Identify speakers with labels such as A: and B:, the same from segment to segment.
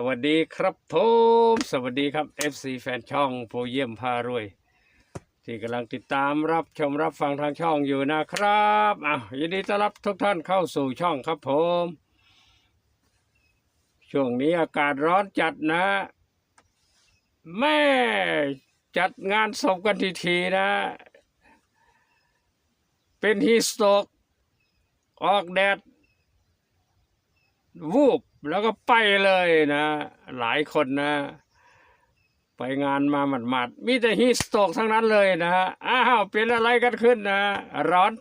A: สวัสดีครับผมสวัสดีครับ FC แฟนช่องโปรเยี่ยมพารวย ที่กำลังติดตามรับชมรับฟังทางช่องอยู่นะครับอะยินดีต้อนรับทุกท่านเข้าสู่ช่องครับผม ช่วงนี้อากาศร้อนจัดนะ แม่จัดงานศพกันทีๆนะ เป็นฮีสโตกออกแดด วูบ แล้วก็ไปเลยนะ หลายคนนะ ไปงานมาหมัดๆมีแต่ฮีสโตกทั้งนั้นเลยนะอ้าวเป็นอะไรกันขึ้นนะ ร้อน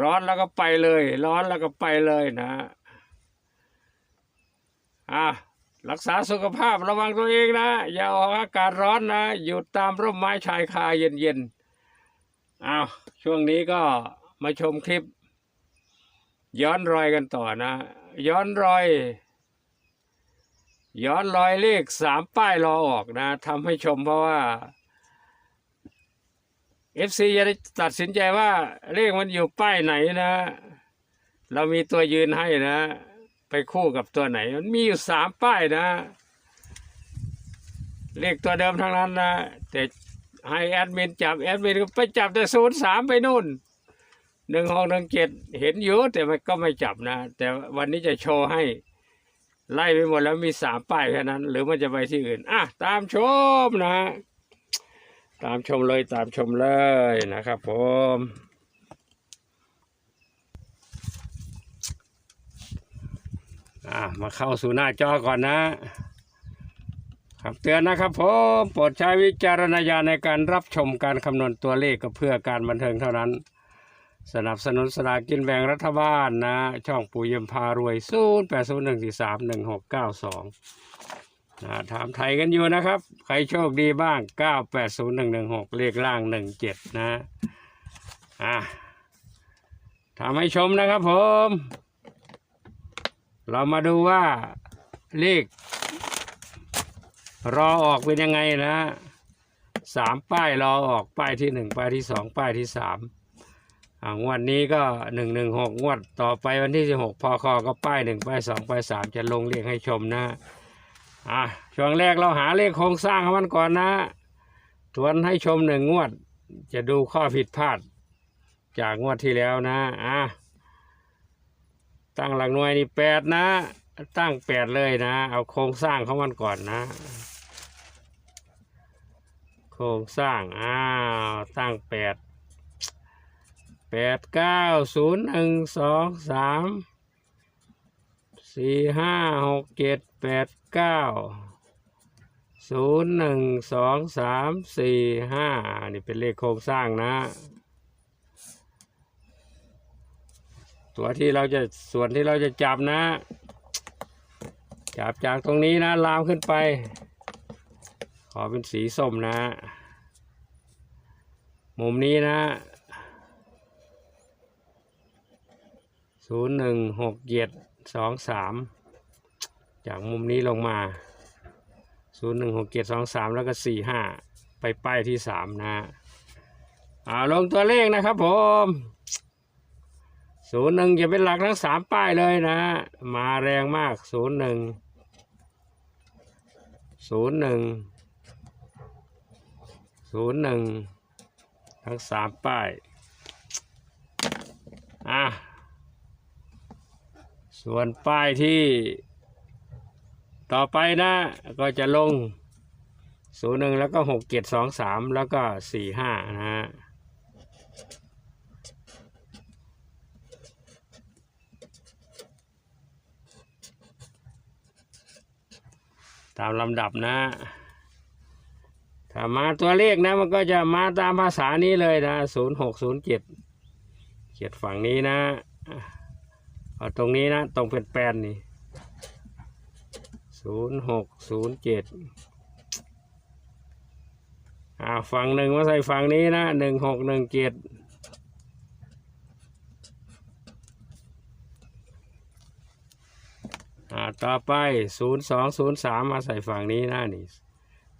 A: ร้อนแล้วก็ไปเลย ร้อนแล้วก็ไปเลยนะอะรักษาสุขภาพระวังตัวเองนะ อย่าออกอากาศร้อนนะ อยู่ตามร่มไม้ชายคาเย็นๆอ้าวช่วงนี้ก็มาชมคลิป ย้อนรอยกันต่อนะ ย้อนรอย ย้อนรอยเลขสามป้ายรอออกนะทำให้ชมเพราะว่า FC จะได้ตัดสินใจว่าเลขมันอยู่ป้ายไหนนะ เรามีตัวยืนให้นะ ไปคู่กับตัวไหน มันมีอยู่สามป้ายนะ เลขตัวเดิมทั้งนั้นนะ แต่ให้แอดมินจับ แอดมินก็ไปจับแต่ศูนย์สามไปนู่น หนึ่งหกหนึ่งเจ็ดเห็นอยู่แต่มันก็ไม่จับนะ แต่วันนี้จะโชว์ให้ ไล่ไปหมดแล้วมีสามป้ายแค่นั้น หรือมันจะไปที่อื่น อะ ตามชมนะตามชมเลยตามชมเลยนะครับผมอะมาเข้าสู่หน้าจอก่อนนะครับเตือนนะครับผมโปรดใช้วิจารณญาณในการรับชมการคำนวณตัวเลขก็เพื่อการบันเทิงเท่านั้น สนับสนุนสลากกินแบ่งรัฐบาลนะ ช่องปู่เยี่ยมพารวย 0 8 0 1 4 3 1 6 9 2นะถามไทยกันอยู่นะครับ ใครโชคดีบ้าง 9 8 0 1 1 6 เลขล่าง 17 นะ อะทำให้ชมนะครับผม เรามาดูว่าเลข รอออกเป็นยังไงนะสามป้ายรอออกป้ายที่หนึ่งป้ายที่สองป้ายที่สาม งวดนี้ก็หนึ่งหนึ่งหกงวดต่อไปวันที่สิบหกพอคอก็ป้ายหนึ่งป้ายสองป้ายสามจะลงเลขให้ชมนะอะช่วงแรกเราหาเลขโครงสร้างของมันก่อนนะทวนให้ชมหนึ่งงวด จะดูข้อผิดพลาด จากงวดที่แล้วนะอะตั้งหลักหน่วยนี่แปดนะ ตั้งแปดเลยนะ เอาโครงสร้างของมันก่อนนะ โครงสร้างอ้าวตั้งแปด แปดเก้าศูนย์หนึ่งสองสามสี่ห้าหกเจ็ดแปดเก้าศูนย์หนึ่งสองสามสี่ห้านี่เป็นเลขโครงสร้างนะ ตัวที่เราจะส่วนที่เราจะจับนะ จับจากตรงนี้นะลามขึ้นไป ขอเป็นสีส้มนะ มุมนี้นะ ศูนย์หนึ่งหกเจ็ดสองสามจากมุมนี้ลงมาศูนย์หนึ่งหกเจ็ดสองสามแล้วก็สี่ห้าไปป้ายที่สามนะอ่าลงตัวเลขนะครับผมศูนย์หนึ่งจะเป็นหลักทั้งสามป้ายเลยนะ มาแรงมากศูนย์หนึ่งศูนย์หนึ่งศูนย์หนึ่งทั้งสามป้าย อะ ส่วนป้ายที่ต่อไปนะก็จะลงศูนย์หนึ่งแล้วก็หกเจ็ดสองสามแล้วก็สี่ห้านะฮะตามลำดับนะถ้ามาตัวเลขนะมันก็จะมาตามภาษานี้เลยนะศูนย์หกศูนย์เจ็ดเขียนฝั่งนี้นะ เอาตรงนี้นะ ตรงเป็นแปนนี่ศูนย์หกศูนย์เจ็ดอ่าฝั่งหนึ่งมาใส่ฝั่งนี้นะหนึ่งหกหนึ่งเจ็ดอ่าต่อไปศูนย์สองศูนย์สามมาใส่ฝั่งนี้นะนี่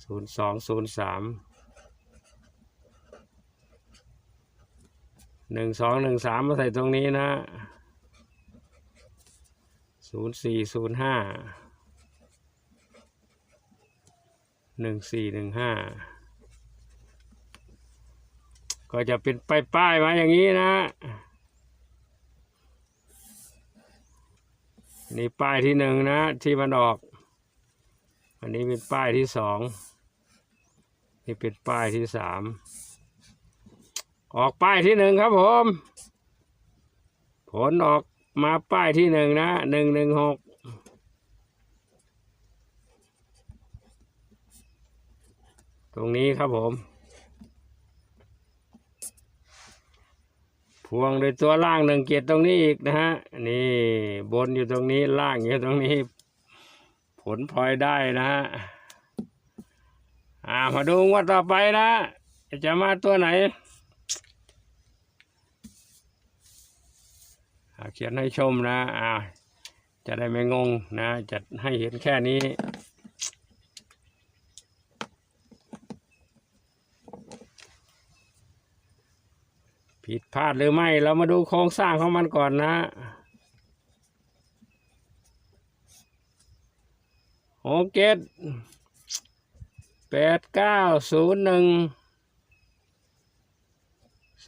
A: ศูนย์สองศูนย์สามหนึ่งสองหนึ่งสามมาใส่ตรงนี้นะ ศูนย์สี่ศูนย์ห้าหนึ่งสี่หนึ่งห้าก็จะเป็นป้ายป้ายๆมาอย่างนี้นะ นี่ป้ายที่หนึ่งนะ ที่มันออก อันนี้เป็นป้ายที่สองนี่เป็นป้ายที่สามออกป้ายที่หนึ่งครับผม ผลออก มาป้ายที่หนึ่งนะหนึ่งหนึ่งหกตรงนี้ครับผม พวงโดยตัวล่างหนึ่งเกียรตรงนี้อีกนะฮะ นี่บนอยู่ตรงนี้ล่างอยู่ตรงนี้ ผลพลอยได้นะฮะอ่ามาดูงวดต่อไปนะ จะมาตัวไหนอ่า เขียนให้ชมนะอ่าจะได้ไม่งงนะ จะให้เห็นแค่นี้ผิดพลาดหรือไม่ เรามาดูโครงสร้างของมันก่อนนะ โอเกตแปดเก้าศูนย์หนึ่ง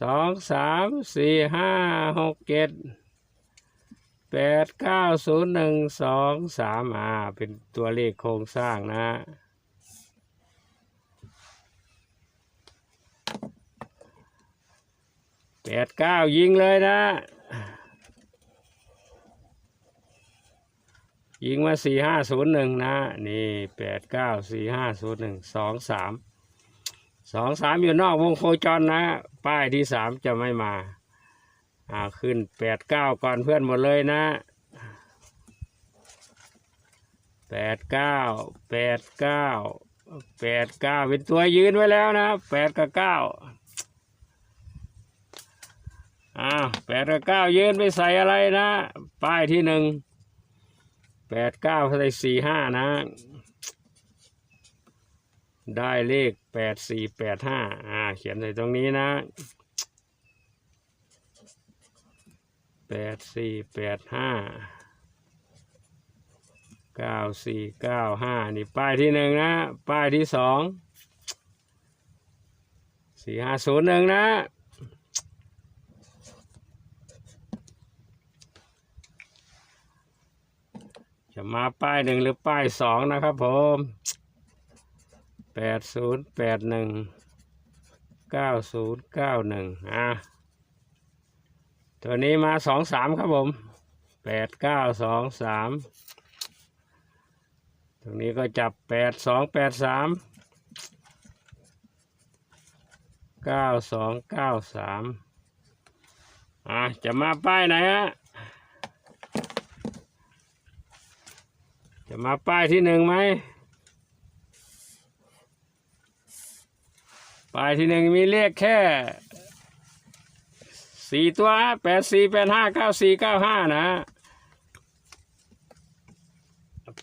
A: สองสามสี่ห้าหกเจ็ด แปดเก้าศูนย์หนึ่งสองสามอ่าเป็นตัวเลขโครงสร้างนะแปดเก้ายิงเลยนะ ยิงมาสี่ห้าศูนย์หนึ่งนะ นี่แปดเก้าสี่ห้าศูนย์หนึ่งสองสามสองสามอยู่นอกวงโคจรนะ ป้ายที่สามจะไม่มา อ่าขึ้นแปดเก้าก่อนเพื่อนหมดเลยนะแปดเก้าแปดเก้าแปดเก้าเป็นตัวยืนไว้แล้วนะแปดกับเก้าอ้าวแปดกับเก้ายืนไปใส่อะไรนะ ป้ายที่หนึ่งแปดเก้าใส่สี่ห้านะ ได้เลขแปดสี่แปดห้าอ่าเขียนใส่ตรงนี้นะ แปดสี่แปดห้าเก้าสี่เก้าห้านี่ป้ายที่หนึ่งนะ ป้ายที่สองสี่ห้าศูนย์หนึ่งนะจะมาป้ายหนึ่งหรือป้ายสองนะครับผมแปดศูนย์แปดหนึ่งเก้าศูนย์เก้าหนึ่งอะ ตัวนี้มาสองสามครับผมแปดเก้าสองสามตรงนี้ก็จับแปดสองแปดสามเก้าสองเก้าสามอะจะมาป้ายไหนฮะจะมาป้ายที่หนึ่งไหมป้ายที่หนึ่งมีเลขแค่ สี่ตัวแปดสี่แปดห้าเก้าสี่เก้าห้านะ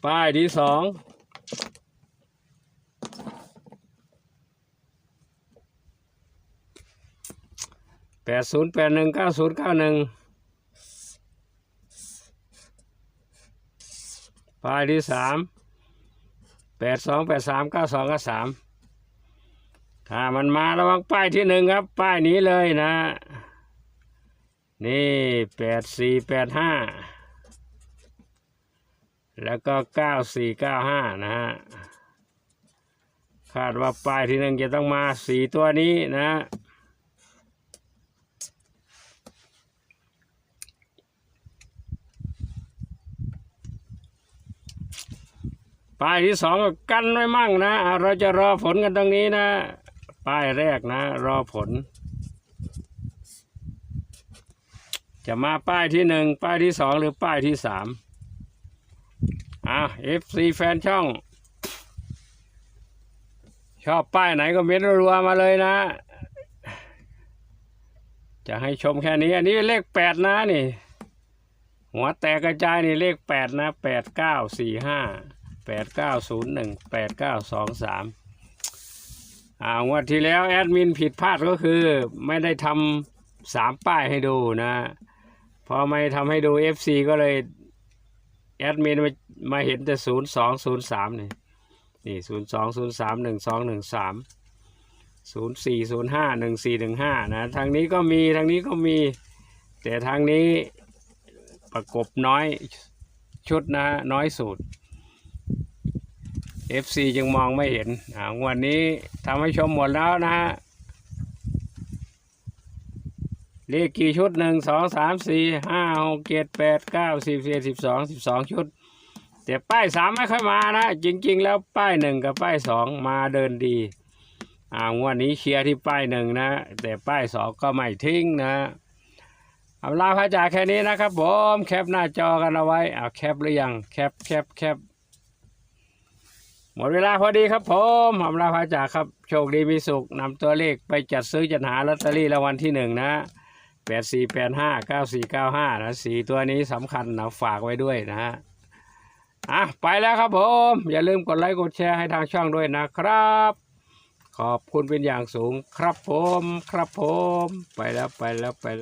A: ป้ายที่สองแปดศูนย์แปดหนึ่งเก้าศูนย์เก้าหนึ่งป้ายที่สามแปดสองแปดสามเก้าสองเก้าสามถ้ามันมาระวังป้ายที่หนึ่งครับ ป้ายนี้เลยนะ นี่แปดสี่แปดห้าแล้วก็เก้าสี่เก้าห้านะฮะคาดว่าป้ายที่หนึ่งจะต้องมาสี่ตัวนี้นะป้ายที่สองก็กันไว้มั่งนะอะเราจะรอผลกันตรงนี้นะ ป้ายแรกนะ รอผล จะมาป้ายที่หนึ่งป้ายที่สองหรือป้ายที่สามอะเอฟซีแฟนช่อง ชอบป้ายไหนก็เม้นรัวมาเลยนะ จะให้ชมแค่นี้ อันนี้เลขแปดนะนี่ หัวแตกกระจายนี่เลขแปดนะแปดเก้าสี่ห้าแปดเก้าศูนย์หนึ่งแปดเก้าสองสามอ่างวดที่แล้วแอดมินผิดพลาดก็คือไม่ได้ทำสามป้ายให้ดูนะ พอไม่ทำให้ดู FC ก็เลย แอดมินมามาเห็นแต่ศูนย์สองศูนย์สามนี่นี่ศูนย์สองศูนย์สามหนึ่งสองหนึ่งสามศูนย์สี่ศูนย์ห้าหนึ่งสี่หนึ่งห้านะทางนี้ก็มีทางนี้ก็มี แต่ทางนี้ประกบน้อยชุดนะน้อยสูตร FC จึงมองไม่เห็นงวันนี้ทำให้ชมหมดแล้วนะฮะ เลขกี่ชุดหนึ่งสองสามสี่ห้าหกเจ็ดแปดเก้าสิบสิบเอ็ดสิบสองสิบสองชุด แต่ป้ายสามไม่ค่อยมานะ จริง ๆ แล้วป้ายหนึ่งกับป้ายสองมาเดินดีอ่างวันนี้เคลียร์ที่ป้ายหนึ่งนะ แต่ป้ายสองก็ไม่ทิ้งนะเอาลาพระจ่าแค่นี้นะครับผมแคปหน้าจอกันเอาไว้เอาแคปหรือยังแคปแคปแคปหมดเวลาพอดีครับผมอำลาพระจ่าครับ โชคดีมีสุขนำตัวเลขไปจัดซื้อจัดหาลอตเตอรี่รางวัลที่หนึ่งนะ แปดสี่แปดห้าเก้าสี่เก้าห้านะสีตัวนี้สำคัญนะฝากไว้ด้วยนะฮะอะไปแล้วครับผม อย่าลืมกดไลค์กดแชร์ให้ทางช่องด้วยนะครับ ขอบคุณเป็นอย่างสูงครับผม ครับผม ไปแล้วไปแล้วไปแล้ว